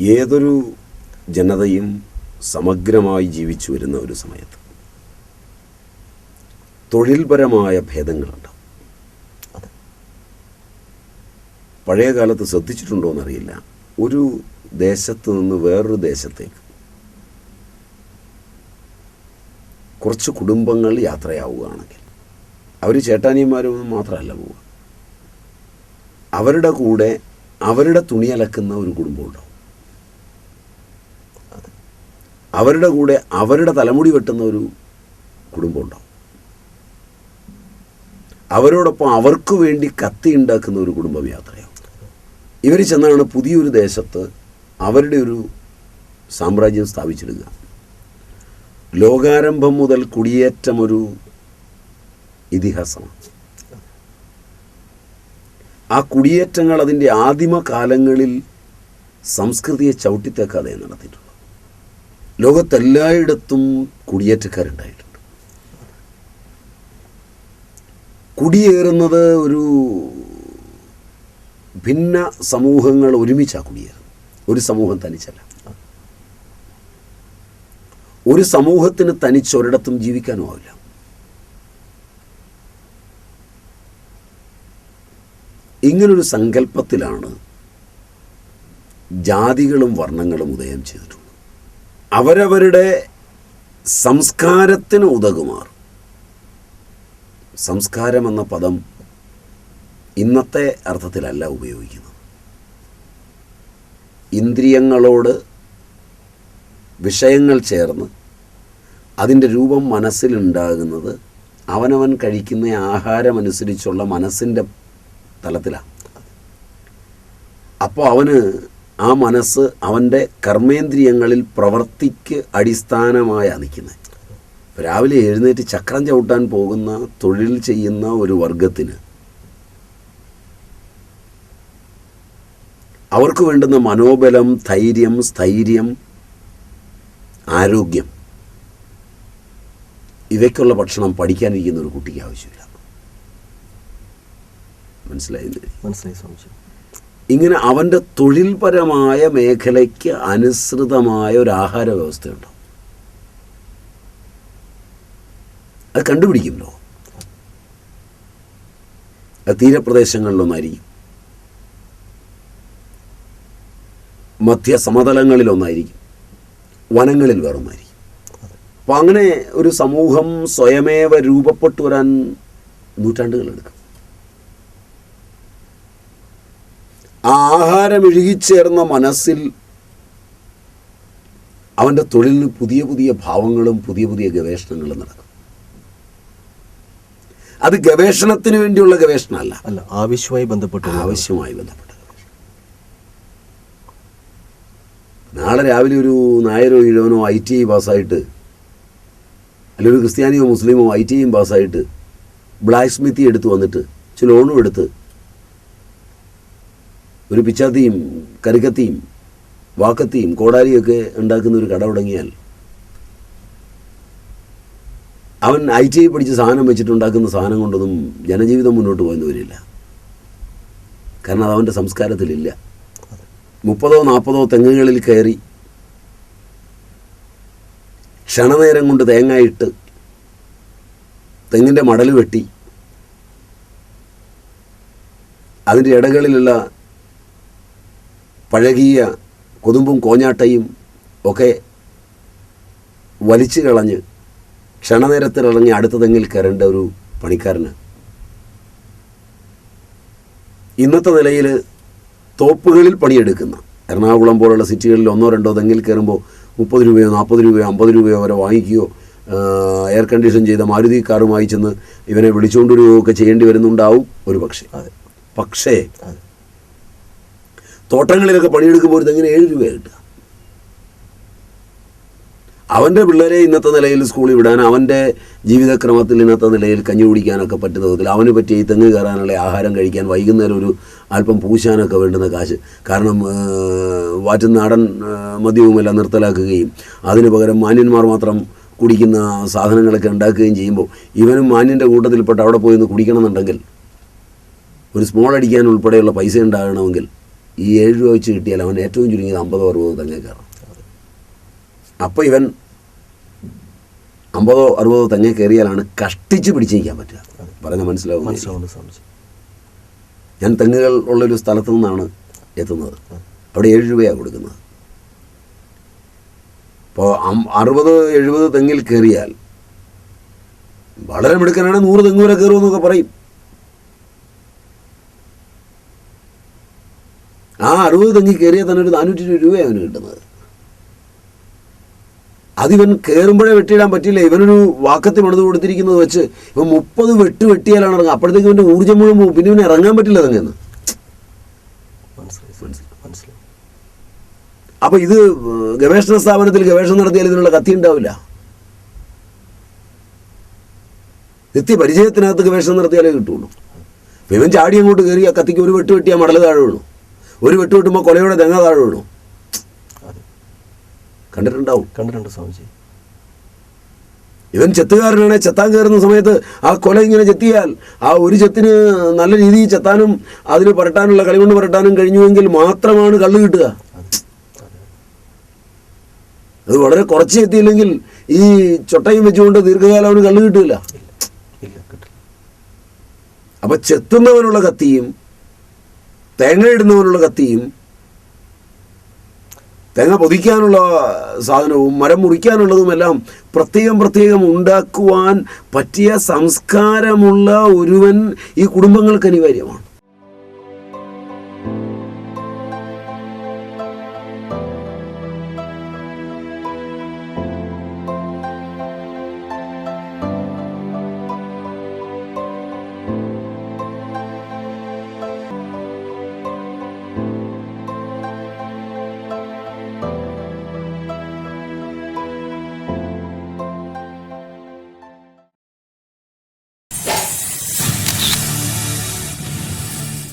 ഏതൊരു ജനതയും സമഗ്രമായി ജീവിച്ചു വരുന്ന ഒരു സമയത്ത് തൊഴിൽപരമായ ഭേദങ്ങളുണ്ട് പഴയ കാലത്ത് ശ്രദ്ധിച്ചിട്ടുണ്ടോ എന്നറിയില്ല. ഒരു ദേശത്ത് നിന്ന് വേറൊരു ദേശത്തേക്ക് കുറച്ച് കുടുംബങ്ങൾ യാത്രയാവുകയാണെങ്കിൽ അവർ ചേട്ടാനിയന്മാരൊന്നും മാത്രമല്ല പോവുക. അവരുടെ കൂടെ അവരുടെ തുണി അലക്കുന്ന ഒരു കുടുംബം ഉണ്ടാവും അവരുടെ കൂടെ അവരുടെ തലമുടി വെട്ടുന്ന ഒരു കുടുംബം ഉണ്ടാവും. അവരോടൊപ്പം അവർക്ക് വേണ്ടി കത്തി ഉണ്ടാക്കുന്ന ഒരു കുടുംബം യാത്രയാവും. ഇവർ ചെന്നാണ് പുതിയൊരു ദേശത്ത് അവരുടെ ഒരു സാമ്രാജ്യം സ്ഥാപിച്ചിടുക. ലോകാരംഭം മുതൽ കുടിയേറ്റം ഒരു ഇതിഹാസമാണ്. ആ കുടിയേറ്റങ്ങൾ അതിന്റെ ആദിമ കാലങ്ങളിൽ സംസ്കൃതിയെ ചവിട്ടിത്തേക്കാതെ നടത്തിയിട്ടുണ്ട്. ലോകത്തെല്ലായിടത്തും കുടിയേറ്റക്കാരുണ്ടായിട്ടുണ്ട്. കുടിയേറുന്നത് ഒരു ഭിന്ന സമൂഹങ്ങൾ ഒരുമിച്ചാണ് കുടിയേറുന്നത്. ഒരു സമൂഹം തനിച്ചല്ല. ഒരു സമൂഹത്തിന് തനിച്ച് ഒരിടത്തും ജീവിക്കാനും ആവില്ല. ഇങ്ങനൊരു സങ്കല്പത്തിലാണ് ജാതികളും വർണങ്ങളും ഉദയം ചെയ്തിട്ടുള്ളത്. അവരവരുടെ സംസ്കാരത്തിന് ഉതകുമാർ. സംസ്കാരം എന്ന പദം ഇന്നത്തെ അർത്ഥത്തിലല്ല ഉപയോഗിക്കുന്നത്. ഇന്ദ്രിയങ്ങളോട് വിഷയങ്ങൾ ചേർന്ന് അതിന്റെ രൂപം മനസ്സിലുണ്ടാകുന്നത് അവനവൻ കഴിക്കുന്ന ആഹാരമനുസരിച്ചുള്ള മനസ്സിന്റെ തലത്തിലാണ്. അപ്പോൾ അവന് ആ മനസ്സ് അവന്റെ കർമ്മേന്ദ്രിയങ്ങളിൽ പ്രവർത്തിക്ക് അടിസ്ഥാനമായാണ് നിൽക്കുന്നത് രാവിലെ എഴുന്നേറ്റ് ചക്രം ചവിട്ടാൻ പോകുന്ന തൊഴിൽ ചെയ്യുന്ന ഒരു വർഗത്തിന് അവർക്ക് വേണ്ടുന്ന മനോബലം ധൈര്യം സ്ഥൈര്യം ആരോഗ്യം ഇവയ്ക്കുള്ള ഭക്ഷണം പഠിക്കാനിരിക്കുന്ന ഒരു കുട്ടിക്ക് ആവശ്യമില്ല. മനസ്സിലായില്ലേ മനസ്സിലായി സ്വാമിജി. ഇങ്ങനെ അവന്റെ തൊഴിൽപരമായ മേഖലയ്ക്ക് അനുസൃതമായ ഒരു ആഹാര വ്യവസ്ഥയുണ്ട് അത് കണ്ടുപിടിക്കുമല്ലോ. അത് തീരപ്രദേശങ്ങളിലൊന്നായിരിക്കും. മധ്യ സമതലങ്ങളിലൊന്നായിരിക്കും വനങ്ങളിൽ വേറൊന്നായിരിക്കും. അപ്പം അങ്ങനെ ഒരു സമൂഹം സ്വയമേവ രൂപപ്പെട്ടു വരാൻ നൂറ്റാണ്ടുകളെടുക്കും ആ ആഹാരം ഇഴുകിച്ചേർന്ന മനസ്സിൽ അവന്റെ തൊഴിലിന് പുതിയ പുതിയ ഭാവങ്ങളും പുതിയ പുതിയ ഗവേഷണങ്ങളും നടക്കും. അത് ഗവേഷണത്തിന് വേണ്ടിയുള്ള ഗവേഷണമല്ല. അല്ല ആവശ്യമായി ബന്ധപ്പെട്ട് ആവശ്യമായി ബന്ധപ്പെട്ട നാളെ രാവിലെ ഒരു നായരോ ഇഴവനോ ഐ ടി ഐ പാസ്സായിട്ട് അല്ലെങ്കിൽ ഒരു ക്രിസ്ത്യാനിയോ മുസ്ലിമോ ഐ ടി ഐയും പാസ്സായിട്ട് ബ്ലാക്ക് സ്മിത്തി എടുത്ത് വന്നിട്ട് ചില ലോണും എടുത്ത് ഒരു പിച്ചാത്തിയും കരിക്കത്തിയും വാക്കത്തിയും കോടാലിയൊക്കെ ഉണ്ടാക്കുന്ന ഒരു കട തുടങ്ങിയാൽ അവൻ ഐ ടി ഐ പഠിച്ച് സാധനം വെച്ചിട്ടുണ്ടാക്കുന്ന സാധനം കൊണ്ടൊന്നും ജനജീവിതം മുന്നോട്ട് പോകുന്ന വരില്ല കാരണം അത് അവന്റെ സംസ്കാരത്തിലില്ല. മുപ്പതോ നാൽപ്പതോ തെങ്ങുകളിൽ കയറി ക്ഷണനേരം കൊണ്ട് തേങ്ങയിട്ട് തെങ്ങിന്റെ മടൽ വെട്ടി അതിന്റെ ഇടകളിലുള്ള പഴകിയ കൊതുമ്പും കോഞ്ഞാട്ടയും ഒക്കെ വലിച്ചു കളഞ്ഞ് ക്ഷണനേരത്തിലിറങ്ങി അടുത്തതെങ്കിൽ കയറേണ്ട ഒരു പണിക്കാരന്. ഇന്നത്തെ നിലയിൽ തോപ്പുകളിൽ പണിയെടുക്കുന്ന എറണാകുളം പോലുള്ള സിറ്റികളിൽ ഒന്നോ രണ്ടോ തെങ്ങിൽ കയറുമ്പോൾ മുപ്പത് രൂപയോ നാൽപ്പത് രൂപയോ അമ്പത് രൂപയോ വരെ വാങ്ങിക്കുകയോ എയർ കണ്ടീഷൻ ചെയ്ത മാരുതി കാറുമായി ചെന്ന് ഇവനെ വിളിച്ചുകൊണ്ടുവരികയോ ഒക്കെ ചെയ്യേണ്ടി വരുന്നുണ്ടാവും ഒരു പക്ഷേ. പക്ഷേ തോട്ടങ്ങളിലൊക്കെ പണിയെടുക്കുമ്പോൾ ഒരു തെങ്ങിന് ഏഴ് രൂപ കിട്ടുക അവന്റെ പിള്ളേരെ ഇന്നത്തെ നിലയിൽ സ്കൂളിൽ വിടാൻ അവന്റെ ജീവിതക്രമത്തിൽ ഇന്നത്തെ നിലയിൽ കഞ്ഞി കുടിക്കാനൊക്കെ പറ്റുന്ന വിധത്തിൽ അവന് പറ്റിയ ഈ തെങ്ങ് കയറാനുള്ള ആഹാരം കഴിക്കാൻ വൈകുന്നേരം ഒരു അല്പം പൂശാനൊക്കെ വേണ്ടുന്ന കാശ്. കാരണം വാറ്റും നാടൻ ആ, മദ്യവുമെല്ലാം നിർത്തലാക്കുകയും അതിന് പകരം മാന്യന്മാർ മാത്രം കുടിക്കുന്ന സാധനങ്ങളൊക്കെ ഉണ്ടാക്കുകയും ചെയ്യുമ്പോൾ ഇവനും മാന്യന്റെ കൂട്ടത്തിൽപ്പെട്ട് അവിടെ പോയി ഒന്ന് കുടിക്കണമെന്നുണ്ടെങ്കിൽ ഒരു സ്മോൾ അടിക്കാൻ ഉൾപ്പെടെയുള്ള പൈസ ഉണ്ടാകണമെങ്കിൽ ഈ ഏഴ് രൂപ വെച്ച് കിട്ടിയാൽ അവൻ ഏറ്റവും ചുരുങ്ങിയത് അമ്പതോ അറുപതോ തെങ്ങേ കയറും. അപ്പോൾ ഇവൻ അമ്പതോ അറുപതോ തെങ്ങേ കയറിയാലാണ് കഷ്ടിച്ച് പിടിച്ചിരിക്കാൻ പറ്റുക. പറഞ്ഞാൽ മനസ്സിലാവും. ഞാൻ തെങ്ങുകൾ ഉള്ളൊരു സ്ഥലത്തു നിന്നാണ് എത്തുന്നത്. അവിടെ ഏഴ് രൂപയാണ് കൊടുക്കുന്നത്. അപ്പോൾ അറുപത് എഴുപത് തെങ്ങിൽ കയറിയാൽ വളരെ മിടുക്കനാണ് നൂറ് തെങ്ങ് വരെ കയറുമെന്നൊക്കെ പറയും. ആ അറുപത് തെങ്ങി കയറിയാൽ തന്നെ ഒരു നാനൂറ്റി ഇരുപത് രൂപയാണ് അവന് കിട്ടുന്നത്. അതിവൻ കയറുമ്പോഴേ വെട്ടിയിടാൻ പറ്റില്ല ഇവനൊരു വാക്കത്തിൽ പണിത് കൊടുത്തിരിക്കുന്നത് വെച്ച് ഇവൻ മുപ്പത് വെട്ട് വെട്ടിയാലാണ് ഇറങ്ങുക. അപ്പോഴത്തേക്ക് ഇവന്റെ ഊർജം മുഴുവൻ പോകും. പിന്നെ ഇവന് ഇറങ്ങാൻ പറ്റില്ല തെങ്ങെന്ന് അപ്പൊ ഇത് ഗവേഷണ സ്ഥാപനത്തിൽ ഗവേഷണം നടത്തിയാൽ ഇതിനുള്ള കത്തി ഉണ്ടാവില്ല. നിത്യ പരിചയത്തിനകത്ത് ഗവേഷണം നടത്തിയാലേ കിട്ടുള്ളൂ. ഇവൻ ചാടി അങ്ങോട്ട് കയറി ആ കത്തിക്ക് ഒരു വെട്ട് വെട്ടിയാൽ മടൽ താഴെ വീണു. ഒരു വെട്ട് വെട്ടുമ്പോൾ കൊലയുടെ തെങ്ങ താഴെ വീണു. കണ്ടിട്ടുണ്ടാവും. കണ്ടിട്ടുണ്ട് സ്വാമിജി. ഇവൻ ചെത്തുകാരനാണ് ചെത്താൻ കയറുന്ന സമയത്ത് ആ കൊല ഇങ്ങനെ ചെത്തിയാൽ ആ ഒരു ചെത്തിന് നല്ല രീതിയിൽ ചെത്താനും അതിന് പുരട്ടാനുള്ള കളി കൊണ്ട് പുരട്ടാനും കഴിഞ്ഞുവെങ്കിൽ മാത്രമാണ് കള്ള് കിട്ടുക. അതെ വളരെ കുറച്ച് എത്തിയില്ലെങ്കിൽ ഈ ചൊട്ടയും വെച്ചുകൊണ്ട് ദീർഘകാലം അവന് കള്ള് കിട്ടില്ല. അപ്പൊ ചെത്തുന്നവനുള്ള കത്തിയും തേങ്ങ ഇടുന്നതിനുള്ള കത്തിയും തേങ്ങ പൊതിക്കാനുള്ള സാധനവും മരം മുറിക്കാനുള്ളതുമെല്ലാം പ്രത്യേകം പ്രത്യേകം ഉണ്ടാക്കുവാൻ പറ്റിയ സംസ്കാരമുള്ള ഒരുവൻ ഈ കുടുംബങ്ങൾക്ക് അനിവാര്യമാണ്.